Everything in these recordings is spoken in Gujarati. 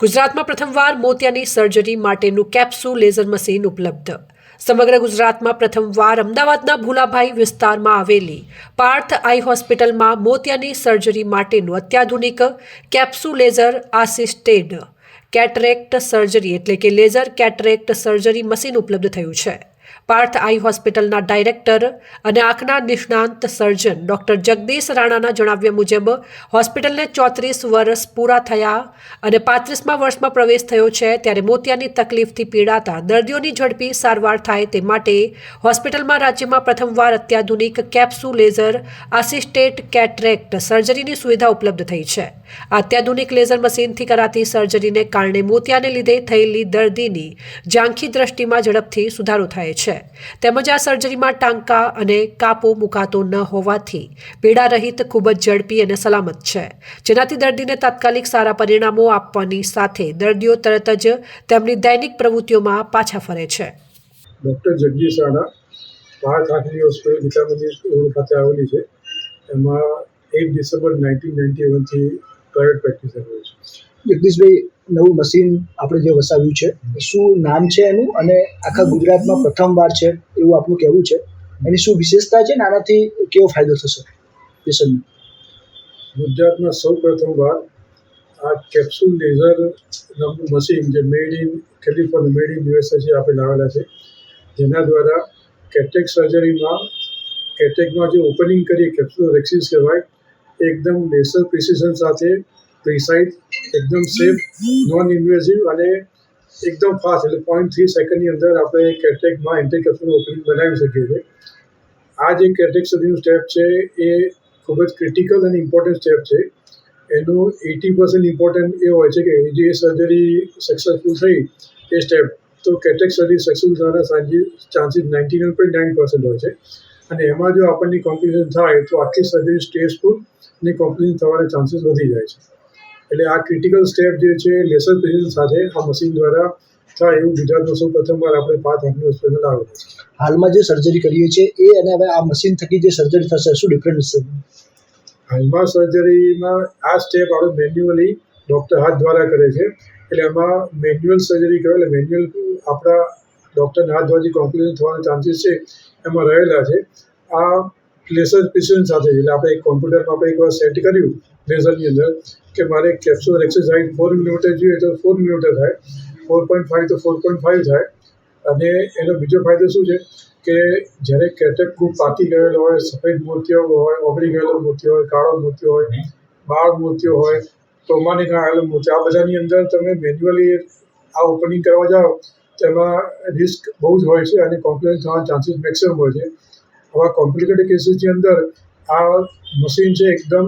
ગુજરાતમાં પ્રથમવાર મોતિયાની સર્જરી માટેનું કેપ્સુ લેઝર મશીન ઉપલબ્ધ. સમગ્ર ગુજરાતમાં પ્રથમવાર અમદાવાદના ભૂલાભાઈ વિસ્તારમાં આવેલી પાર્થ આઈ હોસ્પિટલમાં મોતિયાની સર્જરી માટેનું અત્યાધુનિક કેપ્સુ લેઝર આસિસ્ટેડ કેટરેક્ટ સર્જરી એટલે કે લેઝર કેટરેક્ટ સર્જરી મશીન ઉપલબ્ધ થયું છે. પાર્થ આઈ હોસ્પિટલના ડાયરેક્ટર અને આંખના નિષ્ણાંત સર્જન ડોક્ટર જગદીશ રાણાના જણાવ્યા મુજબ હોસ્પિટલને ચોત્રીસ વર્ષ પૂરા થયા અને પાંત્રીસમા વર્ષમાં પ્રવેશ થયો છે ત્યારે મોતિયાની તકલીફથી પીડાતા દર્દીઓની ઝડપી સારવાર થાય તે માટે હોસ્પિટલમાં રાજ્યમાં પ્રથમવાર અત્યાધુનિક કેપ્સુ લેઝર આસિસ્ટેડ કેટરેક્ટ સર્જરીની સુવિધા ઉપલબ્ધ થઈ છે. અત્યાધુનિક લેઝર મશીનથી કરાતી સર્જરીને કારણે મોતિયાને લીધે થયેલી દર્દીની ઝાંખી દ્રષ્ટિમાં ઝડપથી સુધારો થાય છે. તેમજ આ સર્જરીમાં ટાંકા અને કાપો મુકાતો ન હોવાથી પીડા રહિત ખૂબ જ ઝડપી અને સલામત છે. જેનાથી દર્દીને તાત્કાલિક સારા પરિણામો આપવાની સાથે દર્દીઓ તરત જ તેમની દૈનિક પ્રવૃત્તિઓમાં પાછા ફરે છે. ડૉક્ટર જગદીશ રાણા ભારત આંખની હોસ્પિટલ ગીતામંદિર રોડ ખાતે આવેલી છે. એમાં એટ ડિસેમ્બર નાઇન્ટીન નાઇન્ટી વનથી પ્રાઇવેટ પ્રેક્ટિસ કરું છે. જગદીશભાઈ નવું મશીન આપણે જે વસાવ્યું છે શું નામ છે એનું અને આખા ગુજરાતમાં પ્રથમવાર છે એવું આપનું કહેવું છે? એની શું વિશેષતા છે ને આનાથી કેવો ફાયદો થશે પેશન્ટને ગુજરાતમાં સૌ પ્રથમવાર આ કેપ્સ્યુલ લેઝર નામનું મશીન જે made in California made in જે આપણે લાવેલા છે. જેના દ્વારા કેટેક સર્જરીમાં કેટેકમાં જે ઓપનિંગ કરીએ કેપ્સ્યુલ રેક્સિસ કહેવાય, એકદમ લેસર પ્રિસિઝન સાથે પ્રિસાઇઝ એકદમ સેફ નોન ઇન્વેઝિવ અને એકદમ ફાસ્ટ એટલે પોઈન્ટ થ્રી સેકન્ડની અંદર આપણે કેટેકમાં એન્ટ્રી કેપ્સ્યુલ ઓપનિંગ બનાવી શકીએ છીએ. આ જે કેટેક સુધીનું સ્ટેપ છે, એ ખૂબ જ ક્રિટિકલ અને ઇમ્પોર્ટન્ટ સ્ટેપ છે. એનું એટી પર્સન્ટ ઇમ્પોર્ટન્ટ એ હોય છે કે જે સર્જરી સક્સેસફુલ થઈ, એ સ્ટેપ તો કેટેક સર્જરી સક્સેસફુલ થવાના સાંજે chances ninety nine point nine percent હોય છે. અને એમાં જો આપણને કોમ્પ્લિકેશન થાય, તો આખી સર્જરી સ્ટેજફુલ અને કોમ્પ્લિકેશન થવાના ચાન્સીસ વધી જાય છે. એટલે આ ક્રિટિકલ સ્ટેપ જે છે લેસર પ્રિસિઝન સાથે આ મશીન દ્વારા થાય એવું ગુજરાતમાં સૌ પ્રથમવાર આપણે પાંચ આંખની હોસ્પિટલ આવેલું છે. હાલમાં જે સર્જરી કરીએ છીએ એ અને હવે આ મશીન થકી જે સર્જરી થશે શું ડિફરન્સ છે? હાલમાં સર્જરીમાં આ સ્ટેપ આપણે મેન્યુઅલી ડૉક્ટર હાથ દ્વારા કરે છે. એટલે એમાં મેન્યુઅલ સર્જરી કરે એટલે મેન્યુઅલ આપણા ડૉક્ટરના હાથ દ્વારા જે કોમ્પ્લિકેશન થવાના ચાન્સીસ છે એમાં રહેલા છે. આ લેસર પ્રિસિઝન સાથે એટલે આપણે એક કોમ્પ્યુટરમાં આપણે એકવાર સેટ કર્યું લેસરની અંદર કે મારે કેપ્સ્યુલ એક્સરસાઇઝ ફોર મિલીમીટર જોઈએ તો ફોર મિલીમીટર થાય. ફોર પોઈન્ટ ફાઇવ તો ફોર પોઈન્ટ ફાઇવ થાય. અને એનો બીજો ફાયદો શું છે કે જ્યારે કેટેક ખૂબ પાકી ગયેલો હોય, સફેદ મોતિયો હોય, ઓગળી ગયેલો મોતિયો હોય, કાળો મોતિયો હોય, બાળ મોતિયો હોય ટોમાની આવેલો મોતિયો આ બધાની અંદર તમે મેન્યુઅલી આ ઓપનિંગ કરવા જાઓ તો એમાં રિસ્ક બહુ જ હોય છે અને કોમ્પ્લેન થવાના ચાન્સીસ મેક્સિમમ હોય છે. આવા કોમ્પ્લિકેટેડ કેસીસની અંદર આ મશીન છે એકદમ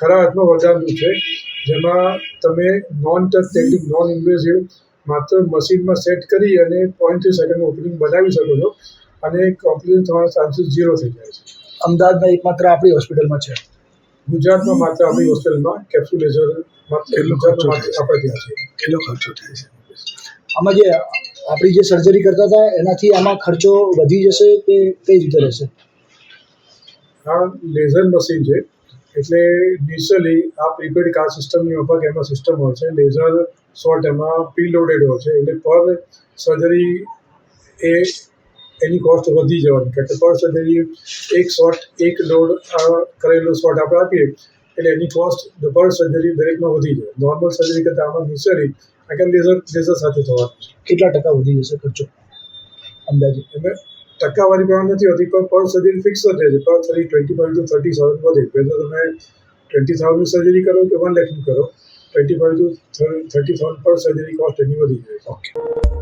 ખરા અર્થમાં વરદાનનું છે. જેમાં તમે non touch technique non invasive માત્ર મશીનમાં સેટ કરી અને પોઈન્ટ થ્રી સેકન્ડ ઓપનિંગ બનાવી શકો છો. અને કોમ્પ્લિકેશન થવાના ચાન્સીસ ઝીરો થઈ જાય છે. અમદાવાદમાં એકમાત્ર આપણી હોસ્પિટલમાં છે. ગુજરાતમાં માત્ર આપણી હોસ્પિટલમાં કેપ્સ્યુલ લેઝર માત્ર ગુજરાતમાં આપણે કેટલો ખર્ચો થાય છે? આમાં જે આપણી જે સર્જરી કરતા હતા એનાથી આમાં ખર્ચો વધી જશે કે કઈ રીતે રહેશે? આ લેઝર મશીન છે. એટલે ઇનિશિયલી આ પ્રીપેડ કાર્ડ સિસ્ટમની મફત એમાં સિસ્ટમ હોય છે લેઝર શોર્ટ એમાં પ્રીલોડેડ હોય છે એટલે પર સર્જરી એ એની કોસ્ટ વધી જવાની. કારણ કે પર સર્જરી એક શોર્ટ એક લોડ કરેલો શોર્ટ આપણે આપીએ એટલે એની કોસ્ટ પર સર્જરી દરેકમાં વધી જાય. નોર્મલ સર્જરી કરતાં આમાં ઇનિશિયલી કે લેઝર લેઝર સાથે થવાનું છે? કેટલા ટકા વધી જશે ખર્ચો? અંદાજે. એટલે ટકાવારી પ્રમાણ નથી હોતી, પણ પર સર્જરી ફિક્સ જ રહે છે. Per surgery twenty five to thirty thousand વધે. પહેલાં તમે ટ્વેન્ટી થાઉઝન્ડ સર્જરી કરો કે વન લેખની કરો twenty five to thirty thousand per surgery cost એની વધી જાય. ઓકે